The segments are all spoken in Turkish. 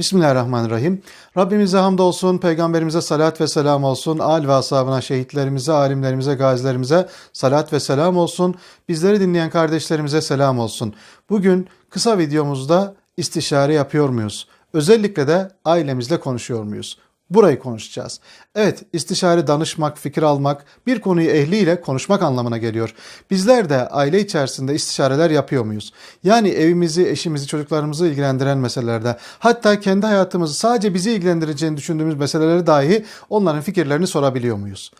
Bismillahirrahmanirrahim. Rabbimize hamdolsun, peygamberimize salat ve selam olsun, al ve ashabına, şehitlerimize, alimlerimize, gazilerimize salat ve selam olsun. Bizleri dinleyen kardeşlerimize selam olsun. Bugün kısa videomuzda istişare yapıyor muyuz? Özellikle de ailemizle konuşuyor muyuz? Burayı konuşacağız. Evet, istişare danışmak, fikir almak, bir konuyu ehliyle konuşmak anlamına geliyor. Bizler de aile içerisinde istişareler yapıyor muyuz? Yani evimizi, eşimizi, çocuklarımızı ilgilendiren meselelerde, hatta kendi hayatımızı sadece bizi ilgilendireceğini düşündüğümüz meseleleri dahi onların fikirlerini sorabiliyor muyuz?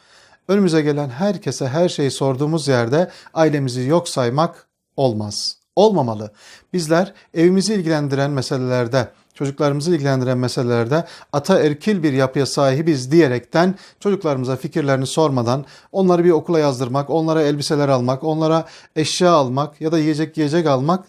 Önümüze gelen herkese her şeyi sorduğumuz yerde ailemizi yok saymak olmaz. Olmamalı. Bizler evimizi ilgilendiren meselelerde, çocuklarımızı ilgilendiren meselelerde ataerkil bir yapıya sahibiz diyerekten çocuklarımıza fikirlerini sormadan onları bir okula yazdırmak, onlara elbiseler almak, onlara eşya almak ya da yiyecek yiyecek almak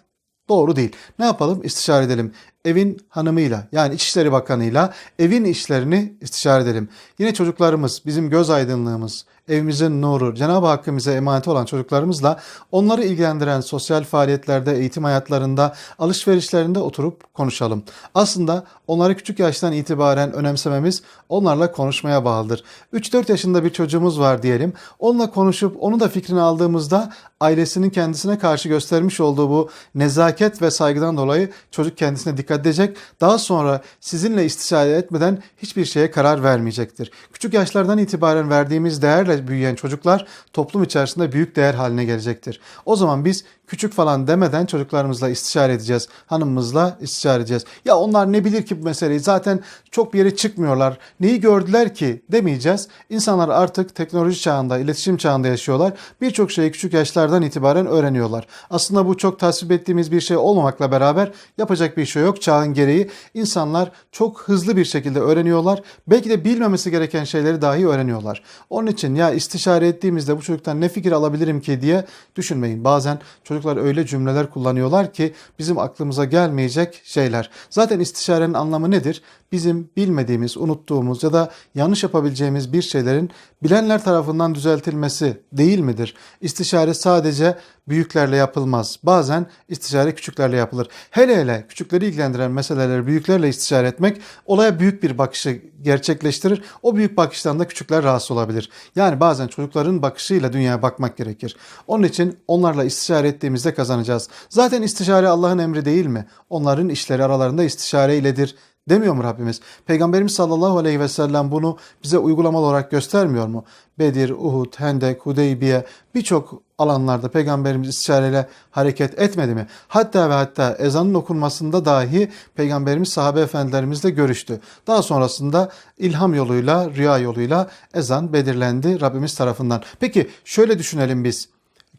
doğru değil. Ne yapalım? İstişare edelim. Evin hanımıyla yani İçişleri Bakanı'yla evin işlerini istişare edelim. Yine çocuklarımız, bizim göz aydınlığımız, evimizin nuru, Cenab-ı Hakk'ın bize emaneti olan çocuklarımızla onları ilgilendiren sosyal faaliyetlerde, eğitim hayatlarında, alışverişlerinde oturup konuşalım. Aslında onları küçük yaştan itibaren önemsememiz onlarla konuşmaya bağlıdır. 3-4 yaşında bir çocuğumuz var diyelim. Onunla konuşup onun da fikrini aldığımızda ailesinin kendisine karşı göstermiş olduğu bu nezaket ve saygıdan dolayı çocuk kendisine dikkat edecek. Daha sonra sizinle istişare etmeden hiçbir şeye karar vermeyecektir. Küçük yaşlardan itibaren verdiğimiz değerle büyüyen çocuklar toplum içerisinde büyük değer haline gelecektir. O zaman biz küçük falan demeden çocuklarımızla istişare edeceğiz. Hanımımızla istişare edeceğiz. Ya onlar ne bilir ki bu meseleyi zaten çok bir yere çıkmıyorlar. Neyi gördüler ki demeyeceğiz. İnsanlar artık teknoloji çağında, iletişim çağında yaşıyorlar. Birçok şeyi küçük yaşlardan itibaren öğreniyorlar. Aslında bu çok tasvip ettiğimiz bir şey olmamakla beraber yapacak bir şey yok. Çağın gereği insanlar çok hızlı bir şekilde öğreniyorlar. Belki de bilmemesi gereken şeyleri dahi öğreniyorlar. Onun için ya istişare ettiğimizde bu çocuktan ne fikir alabilirim ki diye düşünmeyin. Bazen çocuklar öyle cümleler kullanıyorlar ki bizim aklımıza gelmeyecek şeyler. Zaten istişarenin anlamı nedir? Bizim bilmediğimiz, unuttuğumuz ya da yanlış yapabileceğimiz bir şeylerin bilenler tarafından düzeltilmesi değil midir? İstişare sadece büyüklerle yapılmaz. Bazen istişare küçüklerle yapılır. Hele hele küçükleri ilgilendiren meseleleri büyüklerle istişare etmek olaya büyük bir bakışı gerçekleştirir. O büyük bakıştan da küçükler rahatsız olabilir. Yani bazen çocukların bakışıyla dünyaya bakmak gerekir. Onun için onlarla istişare ettiğimizde kazanacağız. Zaten istişare Allah'ın emri değil mi? Onların işleri aralarında istişare iledir demiyor mu Rabbimiz? Peygamberimiz sallallahu aleyhi ve sellem bunu bize uygulamalı olarak göstermiyor mu? Bedir, Uhud, Hendek, Hudeybiye birçok alanlarda Peygamberimiz istişareyle hareket etmedi mi? Hatta ve hatta ezanın okunmasında dahi Peygamberimiz sahabe efendilerimizle görüştü. Daha sonrasında ilham yoluyla, rüya yoluyla ezan belirlendi Rabbimiz tarafından. Peki şöyle düşünelim biz.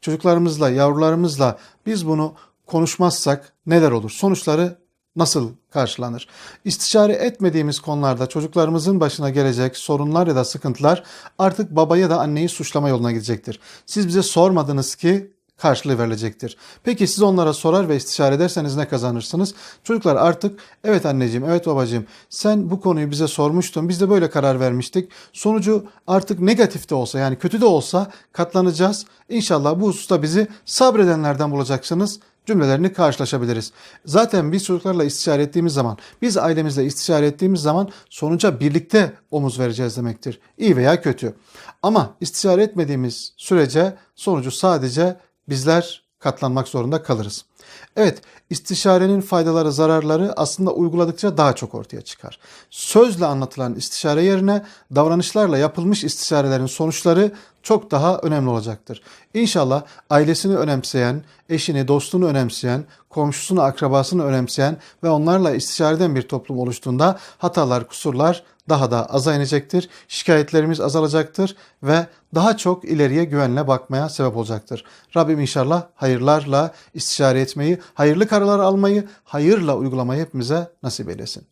Çocuklarımızla, yavrularımızla biz bunu konuşmazsak neler olur? Sonuçları nasıl karşılanır? İstişare etmediğimiz konularda çocuklarımızın başına gelecek sorunlar ya da sıkıntılar artık baba ya da anneyi suçlama yoluna gidecektir. Siz bize sormadınız ki karşılığı verilecektir. Peki siz onlara sorar ve istişare ederseniz ne kazanırsınız? Çocuklar artık evet anneciğim, evet babacığım sen bu konuyu bize sormuştun. Biz de böyle karar vermiştik. Sonucu artık negatif de olsa yani kötü de olsa katlanacağız. İnşallah bu hususta bizi sabredenlerden bulacaksınız cümlelerini karşılaşabiliriz. Zaten biz çocuklarla istişare ettiğimiz zaman, biz ailemizle istişare ettiğimiz zaman sonuca birlikte omuz vereceğiz demektir. İyi veya kötü. Ama istişare etmediğimiz sürece sonucu sadece bizler katlanmak zorunda kalırız. Evet, istişarenin faydaları, zararları aslında uyguladıkça daha çok ortaya çıkar. Sözle anlatılan istişare yerine davranışlarla yapılmış istişarelerin sonuçları çok daha önemli olacaktır. İnşallah ailesini önemseyen, eşini, dostunu önemseyen, komşusunu, akrabasını önemseyen ve onlarla istişareden bir toplum oluştuğunda hatalar, kusurlar daha da aza inecektir. Şikayetlerimiz azalacaktır ve daha çok ileriye güvenle bakmaya sebep olacaktır. Rabbim inşallah hayırlarla istişare etmeyi, hayırlı kararlar almayı, hayırla uygulamayı hepimize nasip eylesin.